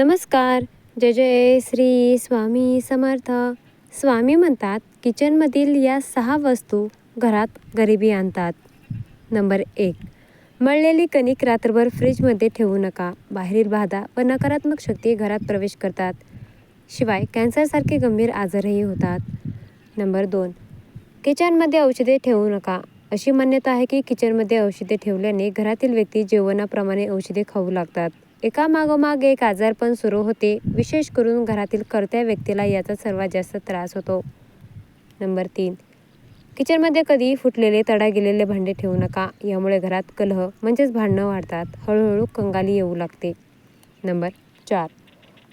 नमस्कार. जय जय श्री स्वामी समर्थ. स्वामी म्हणतात किचनमधील या सहा वस्तू घरात गरिबी आणतात. नंबर एक मळलेली कणिक रात्रभर फ्रीजमध्ये ठेवू नका. बाहेरील बाधा व नकारात्मक शक्ती घरात प्रवेश करतात. शिवाय कॅन्सरसारखे गंभीर आजारही होतात. नंबर दोन किचनमध्ये औषधे ठेवू नका. अशी मान्यता आहे की किचनमध्ये औषधे ठेवल्याने घरातील व्यक्ती जेवणाप्रमाणे औषधे खाऊ लागतात. एका मागोमाग एक आजारपण सुरू होते. विशेष करून घरातील कर्त्या व्यक्तीला याचा सर्वात जास्त त्रास होतो. नंबर तीन. किचनमध्ये कधीही फुटलेले तडा गेलेले भांडे ठेवू नका. यामुळे घरात कलह म्हणजेच भांडणं वाढतात. हळूहळू कंगाली येऊ लागते. नंबर चार.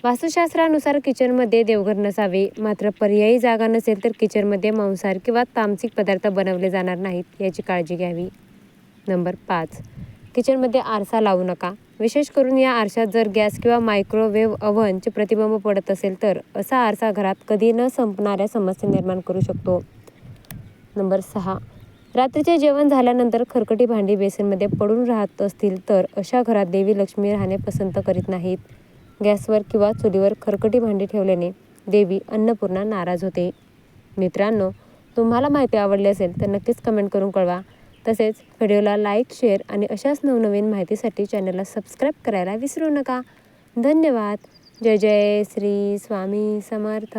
वास्तुशास्त्रानुसार किचनमध्ये देवघर नसावे. मात्र पर्यायी जागा नसेल तर किचनमध्ये मांसाहार किंवा तामसिक पदार्थ बनवले जाणार नाहीत याची काळजी घ्यावी. नंबर पाच. किचनमध्ये आरसा लावू नका. विशेष करून या आरशात जर गॅस किंवा मायक्रोवेव्ह अव्हनचे प्रतिबिंब पडत असेल तर असा आरसा घरात कधी न संपणाऱ्या समस्या निर्माण करू शकतो. नंबर सहा. रात्रीचे जेवण झाल्यानंतर खरकटी भांडी बेसिनमध्ये पडून राहत असतील तर अशा घरात देवी लक्ष्मी राहणे पसंत करीत नाहीत. गॅसवर किंवा चुलीवर खरकटी भांडी ठेवल्याने देवी अन्नपूर्णा नाराज होते. मित्रांनो तुम्हाला माहिती आवडली असेल तर नक्कीच कमेंट करून कळवा. तसेच व्हिडिओला लाईक शेअर आणि अशाच नवनवीन माहितीसाठी चॅनलला सबस्क्राईब करायला विसरू नका. धन्यवाद. जय जय श्री स्वामी समर्थ.